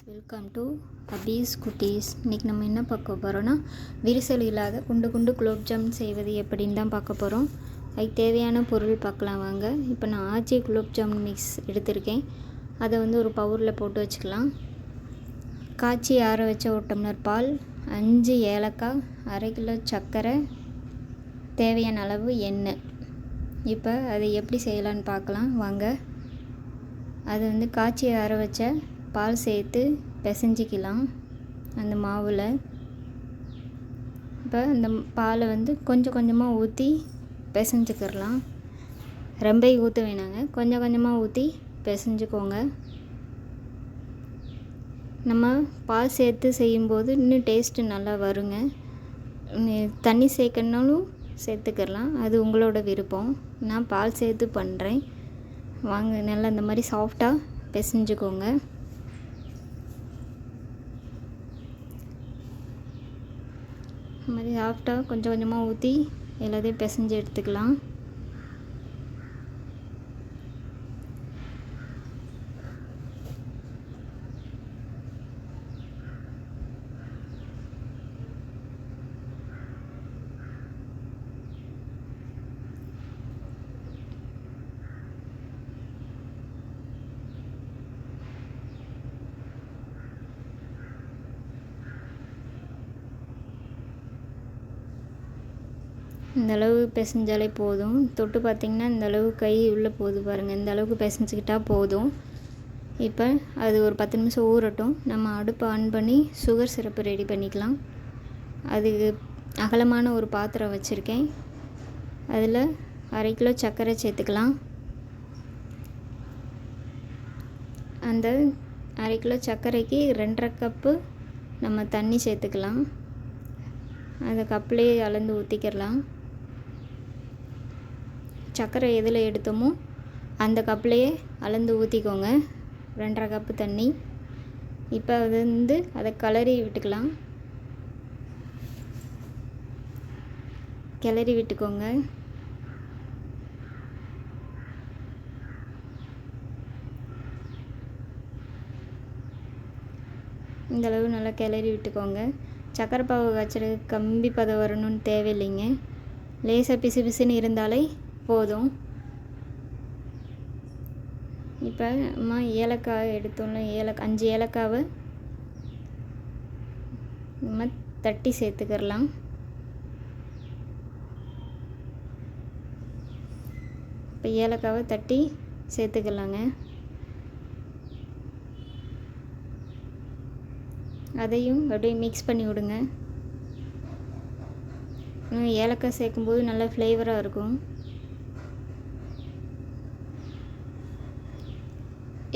Welcome to Hafiz குட்டீஸ் இன்றைக்கி நம்ம என்ன பார்க்க போகிறோன்னா விரிசல் இல்லாத குண்டு குண்டு குலோப்ஜாம் செய்வது எப்படின்னு தான் பார்க்க போகிறோம் அதுக்கு தேவையான பொருள் பார்க்கலாம் வாங்க. இப்போ நான் ஆச்சி குலோப்ஜாம் மிக்ஸ் எடுத்திருக்கேன். அதை வந்து ஒரு பவுரில் போட்டு வச்சுக்கலாம். காய்ச்சி ஆற வச்ச ஒரு டம்ளர் பால் அஞ்சு ஏலக்காய் அரை கிலோ சர்க்கரை தேவையான அளவு எண்ணெய். இப்போ அதை எப்படி செய்யலான்னு பார்க்கலாம். வாங்க. அது வந்து காய்ச்சி ஆற வச்ச பால் சேர்த்து பிசைஞ்சிக்கலாம் அந்த மாவில். இப்போ அந்த பாலை வந்து கொஞ்சம் கொஞ்சமாக ஊற்றி பிசைஞ்சிக்கிறலாம் ரொம்ப ஊற்ற வேணாங்க. கொஞ்சம் கொஞ்சமாக ஊற்றி பிசைஞ்சுக்கோங்க. நம்ம பால் சேர்த்து செய்யும்போது இன்னும் டேஸ்ட்டு நல்லா வருங்க. தண்ணி சேர்க்கணுனாலும் சேர்த்துக்கிறலாம் அது உங்களோட விருப்பம். நான் பால் சேர்த்து பண்ணுறேன் வாங்க நல்லா இந்த மாதிரி சாஃப்டாக பிசைஞ்சுக்கோங்க. மாதிரி சாஃப்டாக கொஞ்சம் கொஞ்சமாக ஊற்றி எல்லாத்தையும் பிசைஞ்சு எடுத்துக்கலாம். இந்தளவு பிசைஞ்சாலே போதும். தொட்டு பார்த்திங்கன்னா இந்த அளவு கை உள்ளே போகுது பாருங்கள் இந்த அளவுக்கு பிசைஞ்சிக்கிட்டா போதும். இப்போ அது ஒரு பத்து நிமிஷம் ஊறட்டும். நம்ம அடுப்பை ஆன் பண்ணி சுகர் சிரப்பு ரெடி பண்ணிக்கலாம். அதுக்கு அகலமான ஒரு பாத்திரம் வச்சுருக்கேன். அதில் அரை கிலோ சர்க்கரை சேர்த்துக்கலாம். அந்த அரை கிலோ சர்க்கரைக்கு ரெண்டரை கப்பு நம்ம தண்ணி சேர்த்துக்கலாம். அந்த கப்லேயே அளந்து ஊற்றிக்கிறலாம் சர்க்கரை எதில் எடுத்தோமோ அந்த கப்லேயே அளந்து ஊற்றிக்கோங்க ரெண்டரை கப்பு தண்ணி. இப்போ அது வந்து அதை கிளறி விட்டுக்கலாம். கிளறி விட்டுக்கோங்க. இந்த அளவு நல்லா கிளறி விட்டுக்கோங்க. சக்கரை பாவு காய்ச்சலுக்கு கம்பி பதம் வரணும்னு தேவையில்லைங்க. லேசாக பிசு பிசுன்னு இருந்தாலே போதும். இப்போ அம்மா ஏலக்காய் எடுத்தோம்ல ஏலக்காய் அஞ்சு ஏலக்காவை நம்ம தட்டி சேர்த்துக்கிறலாம். இப்போ ஏலக்காவை தட்டி சேர்த்துக்கலாங்க. அதையும் அப்படியே மிக்ஸ் பண்ணி விடுங்க. ஏலக்காய் சேர்க்கும்போது நல்லா ஃப்ளேவராக இருக்கும்.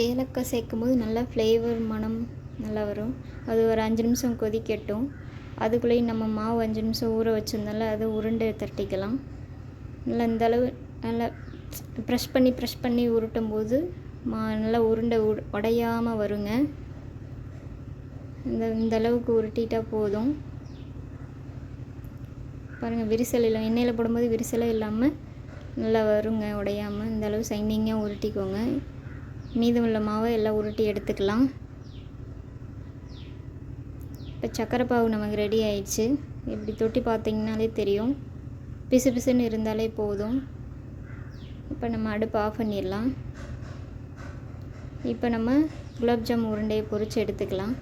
ஏலக்காய் சேர்க்கும்போது நல்லா ஃப்ளேவர் மனம் நல்லா வரும். அது ஒரு அஞ்சு நிமிஷம் கொதிக்கட்டும். அதுக்குள்ளேயும் நம்ம மாவு அஞ்சு நிமிஷம் ஊற வச்சிருந்தால அதை உருண்டை தட்டிக்கலாம். நல்லா இந்த அளவு நல்லா ப்ரெஷ் பண்ணி ப்ரெஷ் பண்ணி உருட்டும் போது மா நல்லா உருண்டை உ உடையாமல் வருங்க. இந்த இந்த அளவுக்கு போதும். பாருங்கள் விரிசல் இல்லை எண்ணெயில் போடும்போது விரிசலே இல்லாமல் நல்லா வருங்க உடையாமல் இந்த அளவு சைனிங்காக உருட்டிக்கோங்க. மீதமுள்ள மாவை எல்லாம் உருட்டி எடுத்துக்கலாம். இப்போ சக்கரை பாவு நமக்கு ரெடி ஆயிடுச்சு. இப்படி தொட்டி பார்த்தீங்கனாலே தெரியும். பிசு பிசுன்னு இருந்தாலே போதும். இப்போ நம்ம அடுப்பு ஆஃப் பண்ணிடலாம். இப்போ நம்ம குலாப்ஜாம் உருண்டையை பொறிச்சு எடுத்துக்கலாம்.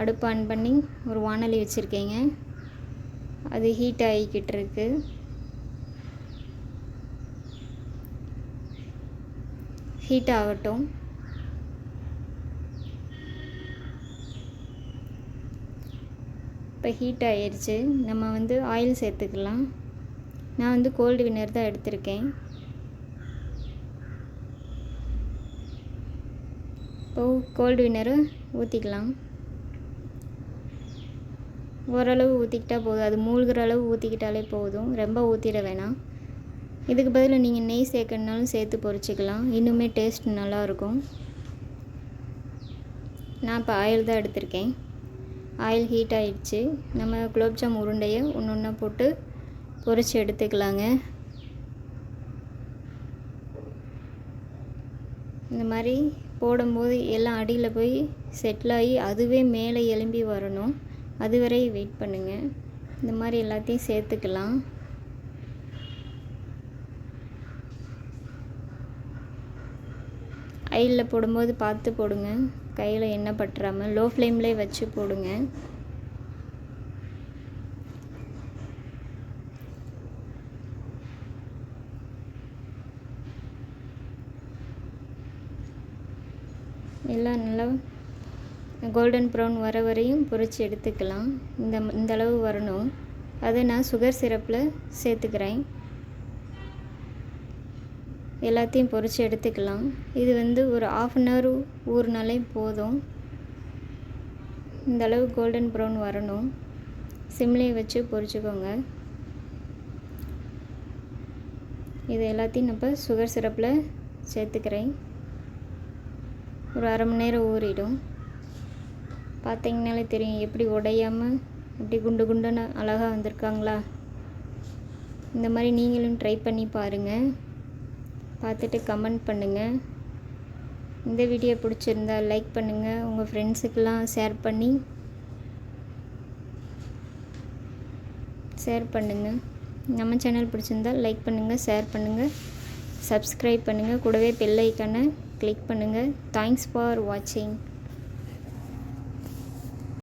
அடுப்பு ஆன் பண்ணி ஒரு வானொலி வச்சுருக்கேங்க. அது ஹீட் ஆகிக்கிட்டு இருக்குது ஹீட் ஆகட்டும் இப்போ ஹீட் ஆயிடுச்சு நம்ம வந்து ஆயில் சேர்த்துக்கலாம். நான் வந்து கோல்டு வின்னர் தான் எடுத்திருக்கேன். இப்போ கோல்டு வினரும் ஊற்றிக்கலாம் ஓரளவு ஊற்றிக்கிட்டால் போதும். அது மூழ்கிற அளவு ஊற்றிக்கிட்டாலே போதும். ரொம்ப ஊற்றிட வேணாம். இதுக்கு பதிலாக நீங்கள் நெய் சேர்க்கணுனாலும் சேர்த்து பொரிச்சிக்கலாம். இன்னுமே டேஸ்ட் நல்லாயிருக்கும். நான் இப்போ ஆயில் தான் எடுத்திருக்கேன். ஆயில் ஹீட் ஆகிடுச்சு நம்ம குலோப்ஜாம் உருண்டையை ஒன்று ஒன்றா போட்டு பொரித்து எடுத்துக்கலாங்க. இந்த மாதிரி போடும்போது எல்லாம் அடியில் போய் செட்டில் ஆகி அதுவே மேலே எலும்பி வரணும். அதுவரை வெயிட் பண்ணுங்கள் இந்த மாதிரி எல்லாத்தையும் சேர்த்துக்கலாம். ஐயில் போடும்போது பார்த்து போடுங்க. கையில் எண்ணெய் பட்டுறாமல் லோ ஃப்ளேம்லேயே வச்சு போடுங்க. எல்லாம் நல்லா கோல்டன் ப்ரௌன் வர வரையும் பொரித்து எடுத்துக்கலாம். இந்த இந்த அளவு வரணும். அதை நான் சுகர் சிரப்பில் சேர்த்துக்கிறேன். எல்லாத்தையும் பொறிச்சு எடுத்துக்கலாம். இது வந்து ஒரு ஆஃப் அன் ஹவர் ஊறினாலே போதும். இந்தளவு கோல்டன் ப்ரௌன் வரணும். சிம்லேயே வச்சு பொறிச்சுக்கோங்க. இது எல்லாத்தையும் நான் இப்போ சுகர் சிரப்பில் சேர்த்துக்கிறேன். ஒரு அரை மணி நேரம் ஊறிடும். பார்த்தீங்கனாலே தெரியும் எப்படி உடையாமல் எப்படி குண்டு குண்டுன்னு அழகாக வந்திருக்காங்களா? இந்த மாதிரி நீங்களும் ட்ரை பண்ணி பாருங்கள் பார்த்துட்டு கமெண்ட் பண்ணுங்கள் இந்த வீடியோ பிடிச்சிருந்தா லைக் பண்ணுங்கள் உங்கள் ஃப்ரெண்ட்ஸுக்கெல்லாம் ஷேர் பண்ணி ஷேர் பண்ணுங்கள் நம்ம சேனல் பிடிச்சிருந்தா லைக் பண்ணுங்கள் ஷேர் பண்ணுங்கள் சப்ஸ்கிரைப் பண்ணுங்கள் கூடவே பெல் ஐக்கானை கிளிக் பண்ணுங்கள் தேங்க்ஸ் ஃபார் வாட்சிங்